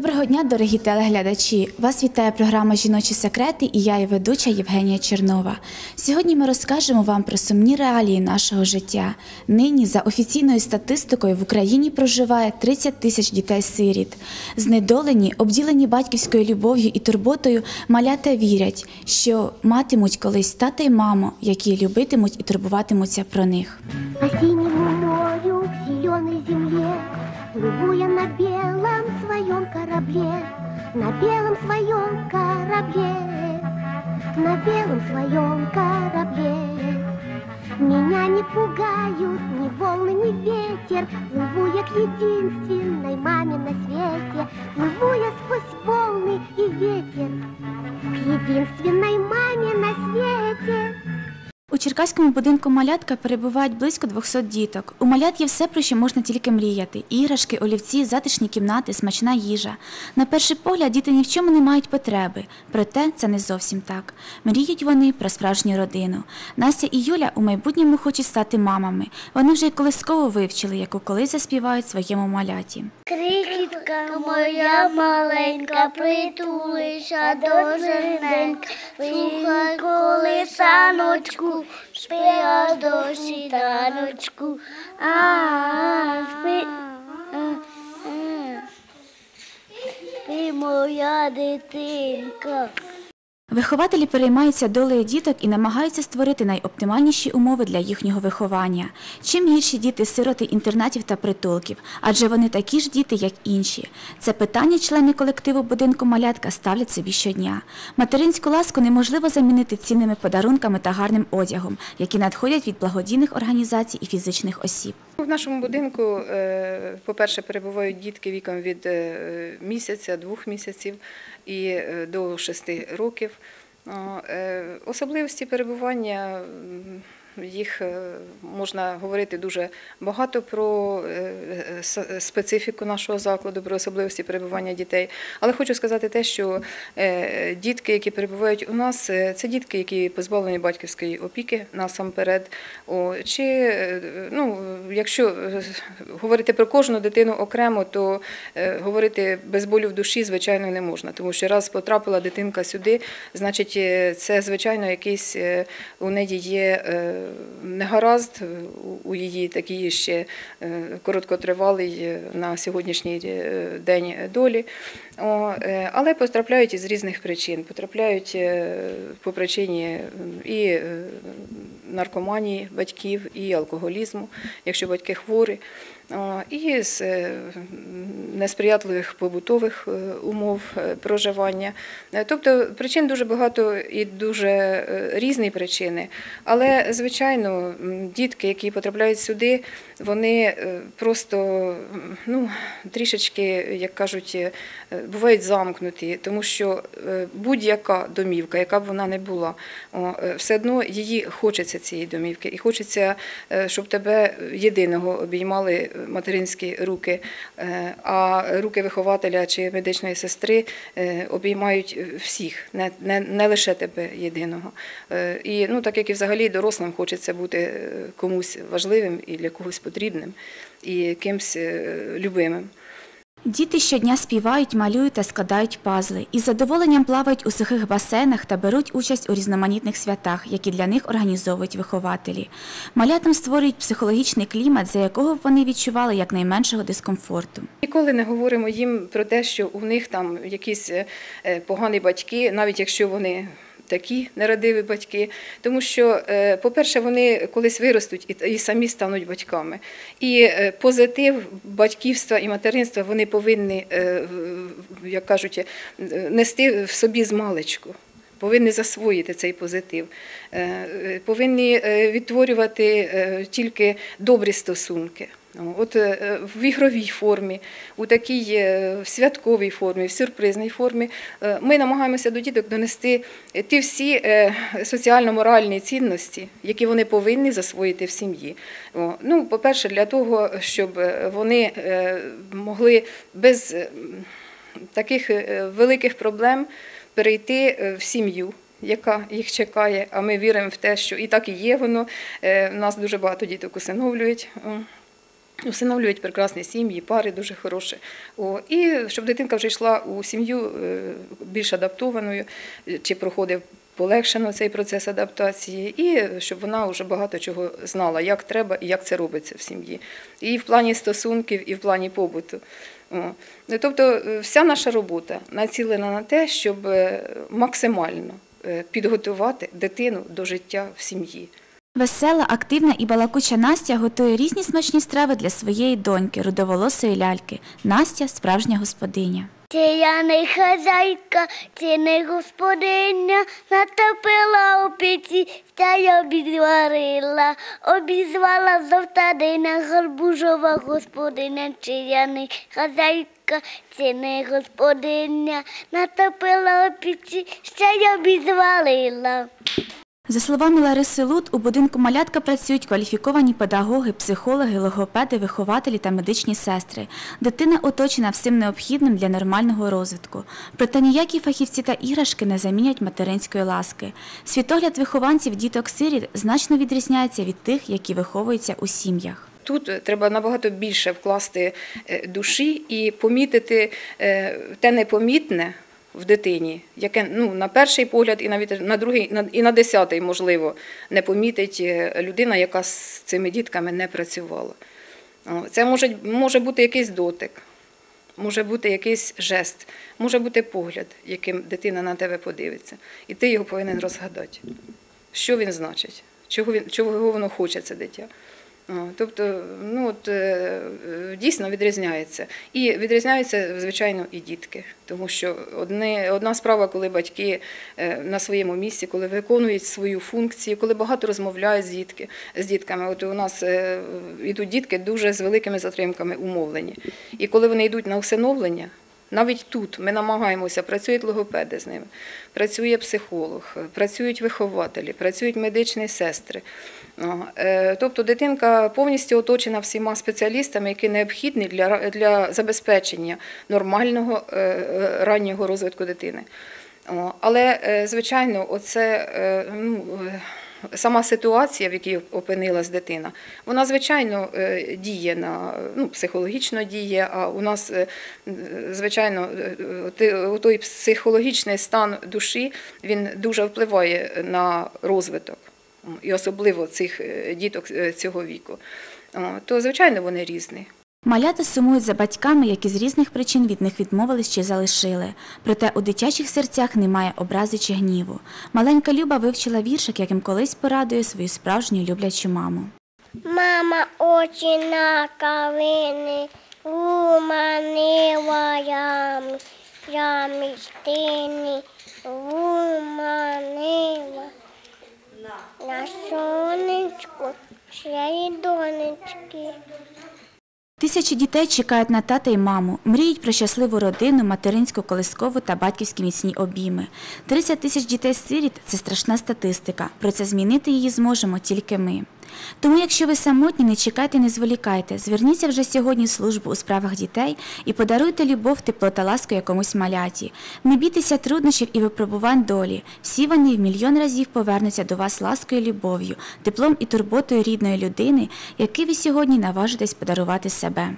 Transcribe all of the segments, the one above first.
Доброго дня, дорогі телеглядачі! Вас вітає програма Жіночі секрети і я, її ведуча Євгенія Чернова. Сьогодні ми розкажемо вам про сумні реалії нашого життя. Нині, за офіційною статистикою, в Україні проживає 30 тисяч дітей-сиріт. Знедолені, обділені батьківською любов'ю і турботою, малята вірять, що матимуть колись тата й маму, які любитимуть і турбуватимуться про них. По морю, в зеленой земле, на белом своем корабле, На белом своем корабле, На белом своем корабле. Меня не пугают ни волны, ни ветер, Плыву я к единственной маме на свете, Плыву я сквозь волны и ветер, К единственной Черкаському будинку малятка перебувають близько 200 діток. У малят є все, про що можна тільки мріяти: іграшки, олівці, затишні кімнати, смачна їжа. На перший погляд діти ні в чому не мають потреби, проте це не зовсім так. Мріють вони про справжню родину. Настя і Юля у майбутньому хочуть стати мамами. Вони вже й колисково вивчили, яку колись заспівають своєму маляті. Крихітка моя маленька, притулися до зерненька, слухай колисаночку, спи аж до світаночку. А, спи, а, а. Вихователі переймаються долею діток і намагаються створити найоптимальніші умови для їхнього виховання. Чим гірші діти сироти інтернатів та притулків, адже вони такі ж діти, як інші. Це питання члени колективу будинку малятка ставлять собі щодня. Материнську ласку неможливо замінити цінними подарунками та гарним одягом, які надходять від благодійних організацій і фізичних осіб. В нашому будинку, е, по-перше, перебувають дітки віком від е, місяця, двох місяців і е, до шести років. Особливості перебування їх е, можна говорити дуже багато про е, специфіку нашого закладу, про особливості перебування дітей. Але хочу сказати те, що е, дітки, які перебувають у нас, це дітки, які позбавлені батьківської опіки насамперед. Чи ну, якщо говорити про кожну дитину окремо, то говорити без болю в душі, звичайно, не можна, тому що раз потрапила дитинка сюди, значить, це звичайно якийсь у неї є негаразд, е, у- її такій ще короткотривалій короткотривалий е, на сьогоднішній е, день долі. Е, Але потрапляють із різних причин. Потрапляють е, по причині і е, наркоманії батьків, і алкоголізму, якщо батьки хворі, і з несприятливих побутових умов проживання. Тобто причин дуже багато і дуже різні причини. Але, звичайно, дітки, які потрапляють сюди, вони просто ну, трішечки, як кажуть, бувають замкнуті, тому що е, будь-яка домівка, яка б вона не була, е, все одно її хочеться цієї домівки, і хочеться, е, щоб тебе єдиного обіймали материнські руки, а руки вихователя чи медичної сестри обіймають всіх, не, не, не лише тебе єдиного. І ну, так як і взагалі дорослим хочеться бути комусь важливим і для когось потрібним, і кимсь любимим. Діти щодня співають, малюють та складають пазли і з задоволенням плавають у сухих басейнах та беруть участь у різноманітних святах, які для них організовують вихователі. Малятам створюють психологічний клімат, за якого вони відчували якнайменшого дискомфорту. Ніколи не говоримо їм про те, що у них там якісь е, е, погані батьки, навіть якщо вони. Такі нерадиві батьки, тому що, е, по-перше, вони колись виростуть і, самі стануть батьками. І е, позитив батьківства і материнства вони повинні, е, як кажуть, нести в собі з. Повинні засвоїти цей позитив, повинні відтворювати тільки добрі стосунки. От е, в ігровій формі, у такій е, святковій формі, в сюрпризній формі е, ми намагаємося до діток донести ті всі е, соціально-моральні цінності, які вони повинні засвоїти в сім'ї. Ну, по-перше, для того, щоб е, вони е, могли без е, таких е, великих проблем перейти е, в сім'ю. Яка їх чекає, а ми віримо в те, що і так і є воно. Е, нас дуже багато діток усиновлюють. Усиновлюють прекрасні сім'ї, пари дуже хороші. О, і щоб дитинка вже йшла у сім'ю е, більш адаптованою, е, чи проходив полегшено цей процес адаптації, і щоб вона вже багато чого знала, як треба і як це робиться в сім'ї. І в плані стосунків, і в плані побуту. О. Ну, Тобто е, вся наша робота націлена на те, щоб максимально підготувати дитину до життя в сім'ї. Весела, активна і балакуча Настя готує різні смачні страви для своєї доньки, рудоволосої ляльки. Настя справжня господиня. Це я не хазяйка, це не господиня, натопила у печі, та й обізварила, обізвала завтадина, гарбужова господиня, чи я не хазяйка, це не господиня, натопила у печі, ще й обізвалила. За словами Лариси Лут, у будинку малятка працюють кваліфіковані педагоги, психологи, логопеди, вихователі та медичні сестри. Дитина оточена всім необхідним для нормального розвитку. Проте ніякі фахівці та іграшки не замінять материнської ласки. Світогляд вихованців діток сиріт значно відрізняється від тих, які виховуються у сім'ях. Тут треба набагато більше вкласти е, душі і помітити е, те непомітне в дитині, яке ну, на перший погляд і навіть на другий, і на десятий, можливо, не помітить е, людина, яка з цими дітками не працювала. Це може, може бути якийсь дотик, може бути якийсь жест, може бути погляд, яким дитина на тебе подивиться. І ти його повинен розгадати. Що він значить? Чого, він, чого воно хоче, це дитя? О, Тобто, ну от е, е, дійсно відрізняється. І відрізняються, звичайно, і дітки. Тому що одне, одна справа, коли батьки е, на своєму місці, коли виконують свою функцію, коли багато розмовляють з, дітки, з дітками. От у нас е, йдуть дітки дуже з великими затримками умовлені. І коли вони йдуть на усиновлення, навіть тут ми намагаємося, працюють логопеди з ними, працює психолог, працюють вихователі, працюють медичні сестри. Е, Тобто дитинка повністю оточена всіма спеціалістами, які необхідні для, для забезпечення нормального е, е, раннього розвитку дитини. Але, звичайно, оце ну, сама ситуація, в якій опинилась дитина, вона, звичайно, е, діє на ну, психологічно діє, а у нас, е, звичайно, е, той психологічний стан душі він дуже впливає на розвиток, і особливо цих діток цього віку. То, звичайно, вони різні. Малята сумують за батьками, які з різних причин від них відмовились чи залишили. Проте у дитячих серцях немає образи чи гніву. Маленька Люба вивчила віршик, яким колись порадує свою справжню люблячу маму. Мама очі на калини, уманила ями, ями стіни, уманила. На сонечку ще й донечки. Тисячі дітей чекають на тата й маму, мріють про щасливу родину, материнську колискову та батьківські міцні обійми. 30 тисяч дітей-сиріт – це страшна статистика. Про це змінити її зможемо тільки ми. Тому, якщо ви самотні, не чекайте, не зволікайте. Зверніться вже сьогодні в службу у справах дітей і подаруйте любов, тепло та ласку якомусь маляті. Не бійтеся труднощів і випробувань долі. Всі вони в мільйон разів повернуться до вас ласкою, любов'ю, теплом і турботою рідної людини, який ви сьогодні наважитесь подарувати себе.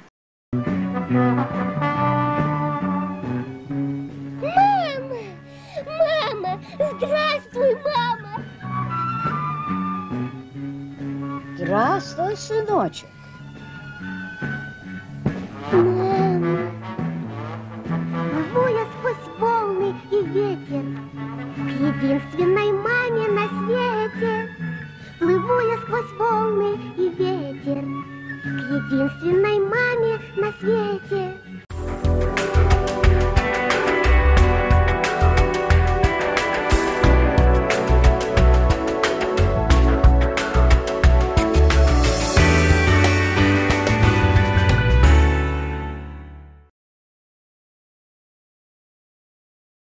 Здравствуй, сыночек. Мама! Я сквозь волны и ветер К единственной маме на свете Плыву я сквозь волны и ветер К единственной маме на свете